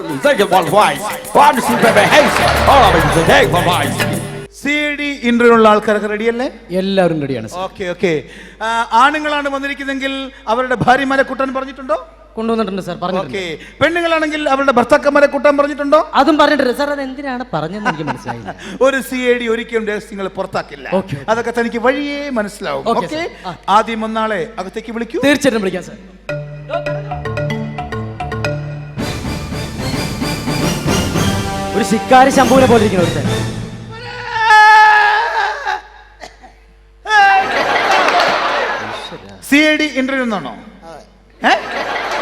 It one twice. One super behavior. All of it is a day for mice. C D interview ഉള്ള ആൾക്കാരൊക്കെ റെഡിയല്ലേ എല്ലാവരും റെഡിയാണ് okay okay ആണുങ്ങളാണ് വന്നിരിക്കുന്നെങ്കിൽ അവരുടെ ഭാര്യമാരെ കൂട്ടാൻ പറഞ്ഞിട്ടുണ്ടോ? കൊണ്ടുവന്നിട്ടുണ്ട് സാർ പറഞ്ഞിട്ടുണ്ട്. ഓക്കെ പെണ്ണുങ്ങളാണെങ്കിൽ അവരുടെ ഭർത്താക്കന്മാരെ കൂട്ടാൻ പറഞ്ഞിട്ടുണ്ടോ? അതും പറഞ്ഞിട്ടുണ്ട് സാർ അത് എന്തിനാണ് പറഞ്ഞത് എനിക്ക് മനസ്സിലായില്ല. ഒരു സി ഐ ഡി ഒരിക്കലും രഹസ്യങ്ങൾ പുറത്താക്കില്ല. അതൊക്കെ തനിക്ക് വഴിയേ മനസ്സിലാവും. Okay, okay. ആദ്യം ഒന്നാളെ അകത്തേക്ക് വിളിക്കൂ. തീർച്ചയായിട്ടും വിളിക്കാം സാർ ശിക്കാരി ശംഭുവിനെ പോലെ ഇരിക്കുന്ന ഒരുത്തൻ സി ഐ ഡി ഇന്റർവ്യൂ എന്നാണോ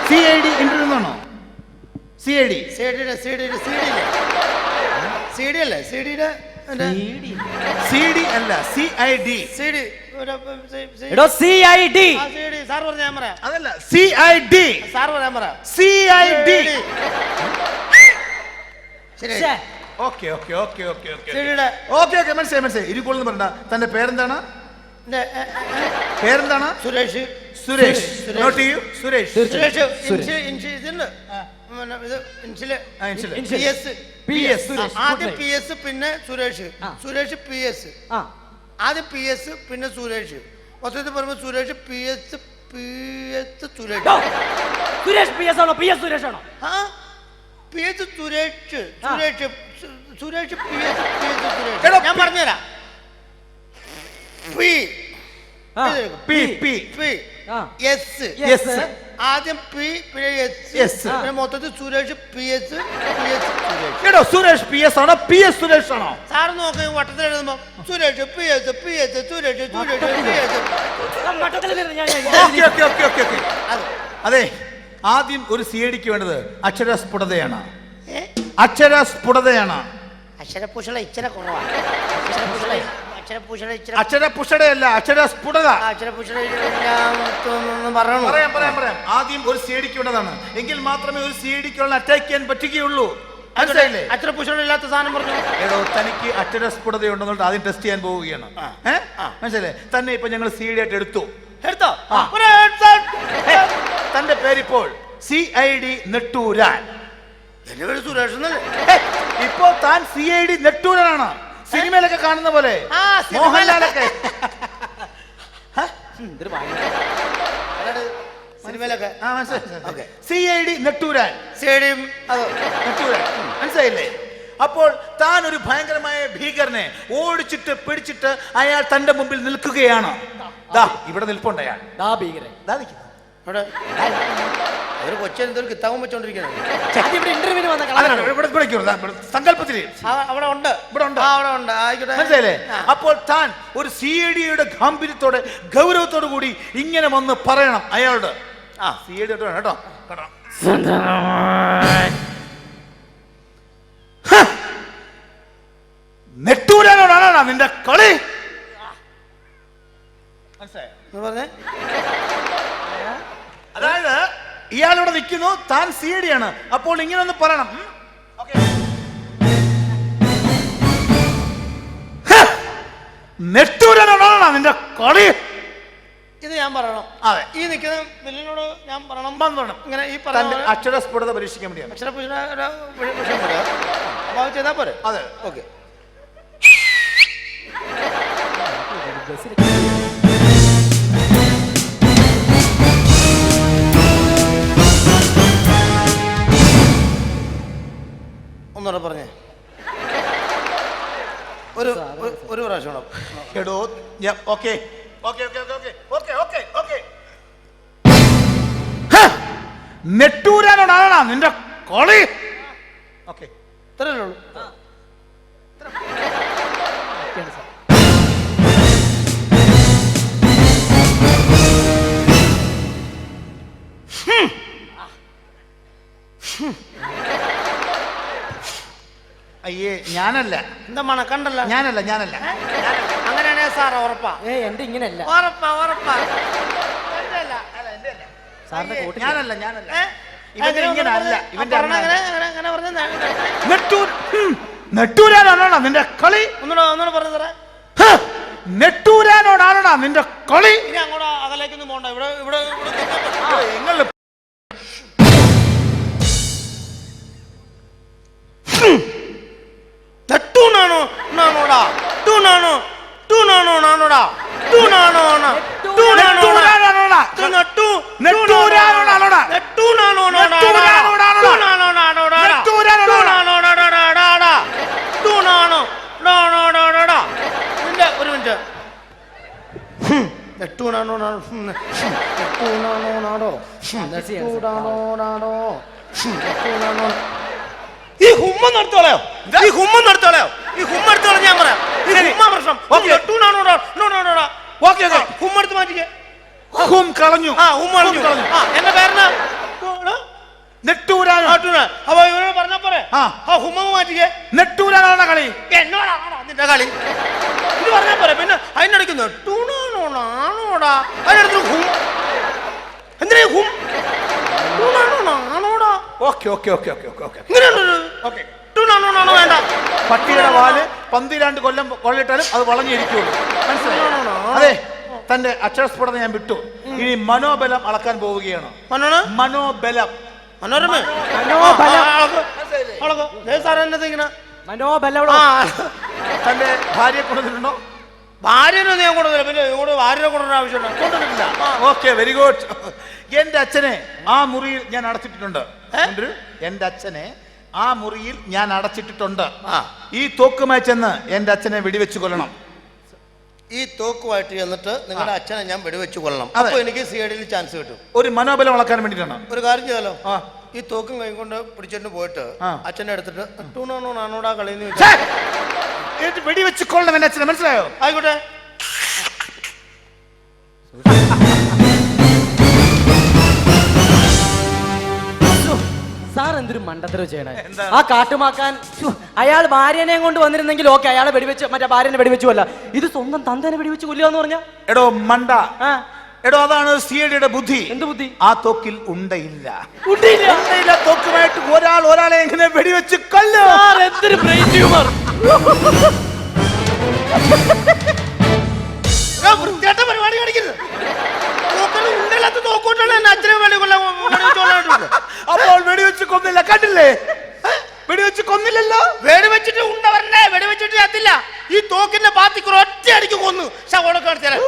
സി ഐ ഡി ഇന്റർവ്യൂ എന്നാണോ C I D C I D C D C D അല്ല സി ഐ ഡി അല്ല എടോ C I D CD sir പറഞ്ഞ ക്യാമറ അതല്ല സി ഐ ഡി സാർ പറഞ്ഞ camera C I D ശരി. Okay okay okay okay okay സിഡിയുടെ okay okay മനസ്സിലായി മനസ്സിലായി. ഇരുക്കോളെന്ന് പറഞ്ഞ തന്റെ പേരെന്താണ്? പേരെന്താണ്? സുരേഷ്. സുരേഷ്. സുരേഷ്. നോട്ട് ചെയ്യൂ. സുരേഷ്. സുരേഷ് സുരേഷ്. ഇൻഷി ഇൻഷി ഇതുണ്ട് പിന്നെ ഇത് ഇൻഷിൽ. ആ, ഇൻഷിൽ. P S. P S Suresh. ആദ്യം പി എസ് പിന്നെ സുരേഷ്. Suresh P S. ആ. ആദ്യം പി എസ് പിന്നെ സുരേഷ്. മൊത്തത്തിൽ പറയുമ്പോൾ Suresh P S P S Suresh. Suresh P S ആണോ? പി എസ് സുരേഷ് ആണോ? ആ. P Suresh Suresh Suresh P S Suresh. ഞാൻ പറഞ്ഞുതരാം. P. P P. P. S. S. ആദ്യം പി പിന്നെ എസ്. എസ്. പിന്നെ മൊത്തത്തിൽ Suresh P S P S Suresh. എടോ സുരേഷ് പി എസ് ആണോ? പി എസ് സുരേഷ് ആണോ? സാറ് നോക്കി വട്ടത്തിൽ എഴുതുമ്പോ Suresh P S P S Suresh Suresh P S. Okay അതെ. ആദ്യം ഒരു സി ഐ ഡിക്ക് വേണ്ടത് അക്ഷരസ്ഫുടതയാണ് സ്ഫുടതയാണ്. അക്ഷരസ്ഫുടതയാണ് അക്ഷരപൂഷണ ഇച്ചിരി കുറവാണ് അക്ഷരപൂഷണ അക്ഷരപൂഷണ ഇച്ചിരി അക്ഷരപുഷടയല്ല അക്ഷരസ്ഫുടത ആ, അക്ഷരപൂഷണ ഒന്നും പറയണോ. പറയാം പറയാം പറയാം. ആദ്യം ഒരു സി ഐ ഡിക്ക് വേണ്ടതാണ്. എങ്കിൽ മാത്രമേ ഒരു സി ഐ ഡിക്കുള്ള അറ്റാക്ക് ചെയ്യാൻ പറ്റുകയുള്ളൂ. മനസ്സിലായില്ലേ? അക്ഷരപൂഷണ ഇല്ലാത്ത സാധനം പറഞ്ഞു. തനിക്ക് അക്ഷരസ്ഫുടതയുണ്ടെന്നുള്ളത് ആദ്യം ടെസ്റ്റ് ചെയ്യാൻ പോവുകയാണ്. മനസ്സിലെ മനസ്സിലായില്ലേ? തന്നെ ഇപ്പൊ ഞങ്ങൾ സി ഡി ആയിട്ട് എടുത്തു. എടുത്തോ ആ. ഒരു headset. ഹേ, തന്റെ പേരിപ്പോൾ സി ഐ ഡി നെട്ടൂരാൻ. എന്റെ പേര് സുരേഷ് എന്നല്ലേ ഇപ്പോ താൻ സി ഐ ഡി നെട്ടൂരാനാണ്. സിനിമയിലൊക്കെ കാണുന്ന പോലെ. ആ, മോഹൻലാലൊക്കെ. ഇതൊരു ഭയങ്കര- അതായത് സിനിമയിലൊക്കെ ആ, മനസ്സിലായി, മനസ്സിലായി. C I D Netturan. Stadium അത് നെട്ടൂരാൻ. മനസ്സിലായില്ലേ? അപ്പോൾ താൻ ഒരു ഭയങ്കരമായ ഭീകരനെ ഓടിച്ചിട്ട് പിടിച്ചിട്ട് അയാൾ തന്റെ മുമ്പിൽ നിൽക്കുകയാണ്. ദാ ഇവിടെ നിൽപ്പുണ്ട് അയാൾ. ദാ ഭീകരൻ. ദാ നിൽക്കുന്നു. ഇവിടെ ഒരു കിത്താവും ഇവിടെ ഇന്റർവ്യൂവിന് വന്ന കളറാണ്. അവിടെ ഉണ്ട്. ഇവിടെ ഉണ്ട്. ആ അവിടെ ഉണ്ട്. ആയിക്കോട്ടെ. അപ്പോൾ താൻ ഒരു സി എ ഡിയുടെ ഗാംഭീര്യത്തോടെ ഗൗരവത്തോടു കൂടി ഇങ്ങനെ വന്ന് പറയണം അയാളോട്. ആ സി എ ഡി കേട്ടോ. കേട്ടോ. ഹ! നെട്ടൂരാനോടാണോ നിന്റെ കളി? മനസ്സിലായോ? പറഞ്ഞേ? ഇയാളിവിടെ നിൽക്കുന്നു താൻ സി ഡി ആണ്. അപ്പോൾ ഇങ്ങനെ ഒന്ന് പറയണം. ഹ! നിന്റെ കളി. ഇത് ഞാൻ പറയണം. അതെ. ഈ നിൽക്കുന്ന വില്ലനോട് ഞാൻ പറയണം. പറയണം. ഇങ്ങനെ ഈ പറഞ്ഞ അക്ഷര അക്ഷരസ്ഫുടത പരീക്ഷിക്കാൻ വേണ്ടിയാണ്. അക്ഷര ചെയ്താൽ പോരെ? അതെ. ഓക്കെ. ഒന്നുകൂടെ പറഞ്ഞേ. ഒരു ഒരു- പ്രാവശ്യം എടോ okay. Okay okay okay okay. Okay okay നെട്ടൂരാനോടാണോ നിന്റെ കോളി? ഓക്കെ. ഇത്രയല്ലേ ഉള്ളൂ. ഞാനല്ല. എന്താ കണ്ടല്ല? ഞാനല്ല ഞാനല്ല. അങ്ങനെയാണേ സാർ ഉറപ്പാ. ഏ എന്റെ ഇങ്ങനെയല്ല. ഉറപ്പാ ഉറപ്പാ. സാറിന്റെ. കൂട്ടി ഞാനല്ല ഞാനല്ല? ഇവന്റെ അങ്ങനെ ഇങ്ങനെ അല്ല. ഇവന്റെ പറഞ്ഞ നെട്ടൂർ. നിന്റെ കളി? ഒന്നുകൂടെ ഒന്നുകൂടെ പറഞ്ഞു തരാം ഹ! നെട്ടൂരാനോടാണോടാ നിന്റെ കളി? ഇനി അങ്ങോട്ട് അകലേക്കൊന്നും പോണ്ട. ഇവിടെ ഇവിടെ നിങ്ങൾ ടു നാണോ? നാണോടാ? ടു നാണോ നാ ടു നാണോ നെട്ടൂരാനോടാ. നെട്ടു? നെട്ടൂരാനോടാണോടാ. നെട്ടു നാണോ നെട്ടൂരാനോടാണോടാ. ടു നാണോ നാണോടാ നെട്ടൂരാനോടാ. ടു നാണോ നാണോടാടാടാ ടു നാണോ നാണോടാടാടാ നിന്റെ ഒരു മിനിറ്റ്. നെട്ടു നാണോ നാണോ? ഹും, ഹും, നെട്ടു നാണോ നാടോ ഹും, നെട്ടു നാണോ നാടോ ഹും, നെട്ടു നാണോ നടത്തോളയോ ഈ ഹുമ്മ നടത്തോളയോ ഈ ഹുമ്മ എടുത്തോളാം ഞാൻ പറയാം. ഈ ഹുമ്മ പ്രശ്നം. ഓക്കേ. ഓക്കേ. ഹുമ്മ എടുത്ത് മാറ്റിക്കേ. ഹും കളഞ്ഞു. ആ ഹും കളഞ്ഞു. ആ എന്റെ നെട്ടൂരാനോ. നാട്ടൂന അപ്പൊ ഇവരോട് പറഞ്ഞാ പോരെ? ആ. ഹുമ്മ മാറ്റിക്കേ. നെട്ടൂരാനോടാ കളി? എന്നോടാണോടാ നിന്റെ കളി? ഇത് പറഞ്ഞാ പോരെ. പിന്നെ അതിനടിക്കുന്നു ടൂണാണോടാണോടാ അതിനടുത്ത് ഹും. എന്തിനാ ഹും? ടൂണാണോടാണോടാ okay okay okay okay okay okay. ഇങ്ങനെയുണ്ടോ okay. വേണ്ട. പട്ടിയുടെ വാൽ പന്തിരാണ്ട് കൊല്ലം കൊള്ളിട്ടാലും അത് വളഞ്ഞിരിക്കുള്ളൂ. മനസ്സിലായോ? അതെ തന്റെ അക്ഷരസ്ഫുടത ഞാൻ വിട്ടു. ഇനി മനോബലം അളക്കാൻ പോവുകയാണ്. മനോണ് മനോബലം. മനോരമ? മനോബലം. തന്റെ ഭാര്യയെ കൊണ്ടുവന്നിട്ടുണ്ടോ? ഭാര്യനെ ഞാൻ കൊണ്ടുവന്നില്ല. പിന്നെ ഇവിടെ ഭാര്യനെ കൊണ്ടുവരാൻ ആവശ്യമുണ്ടോ? കൊണ്ടുവന്നിട്ടില്ല. ഓക്കെ വെരി ഗുഡ് എന്റെ അച്ഛനെ ആ മുറിയിൽ ഞാൻ അടച്ചിട്ടിട്ടുണ്ട്. എന്തൊരു? എന്റെ അച്ഛനെ ആ മുറിയിൽ ഞാൻ അടച്ചിട്ടിട്ടുണ്ട്. ഈ തോക്കുമായി ചെന്ന് എന്റെ അച്ഛനെ വെടിവെച്ച് കൊല്ലണം. ഈ തോക്കുമായിട്ട് ചെന്നിട്ട് നിങ്ങളുടെ അച്ഛനെ ഞാൻ വെടിവെച്ച് കൊല്ലണം. അതെ. അപ്പൊ എനിക്ക് സി ഐഡിയിൽ ചാൻസ് കിട്ടും. ഒരു മനോബലം വളക്കാൻ വേണ്ടിയിട്ടാണ്. ഒരു കാര്യം ചെയ്യാലോ ആ. ഈ തോക്കും കൈ കൊണ്ട് പിടിച്ചിട്ട് പോയിട്ട്. അച്ഛനെ എടുത്തിട്ട് ടൂണോണോ നാണോടാ ഛേ! എന്നിട്ട് വെടിവെച്ച് കൊള്ളണം എന്റെ അച്ഛനെ. മനസ്സിലായോ? ആയിക്കോട്ടെ. എന്തൊരു മണ്ടത്തരം ചെയ്യണേ ആ കാട്ടുമാക്കാൻ അയാൾ ഭാര്യനെ കൊണ്ട് വന്നിരുന്നെങ്കിൽ ഓക്കെ അയാളെ വെടിവെച്ച് മറ്റേ ഭാര്യനെ വെടിവെച്ചു അല്ല ഇത് സ്വന്തം തന്തനെ വെടിവെച്ച് കൊല്ലുക എന്ന് പറഞ്ഞാ? എടോ മണ്ട. എടോ അതാണ് സി ബുദ്ധി. എന്ത് ബുദ്ധി? ആ തോക്കിൽ ഉണ്ടയില്ല. ഉണ്ടയില്ല. തോക്കുമായിട്ട് ഒരാൾ ഒരാളെ എങ്ങനെ വെടിവെച്ച് കൊല്ലോ? എന്തൊരു ബ്രെയിൻ ട്യൂമർ. പരിപാടി കാണിക്കരുത്. തോക്കിന് ഉണ്ടല്ലാത്ത തോക്കോട്ടാണ് എന്നെ അച്ഛനെ വേണ്ടി കൊല്ലാൻ വെടിവെച്ച് കൊല്ലാനായിട്ട് അപ്പോൾ വെടിവെച്ച് കൊന്നില്ല? കണ്ടില്ലേ വെടിവെച്ച് കൊന്നില്ലല്ലോ? വെടിവെച്ചിട്ട് ഉണ്ടവരനെ വെടിവെച്ചിട്ട് ചത്തില്ല ഈ തോക്കിന്റെ പാത്തിക്കുറ ഒറ്റ അടിക്ക് കൊന്നു ശവോളൊക്കെ കാണിച്ചാലേ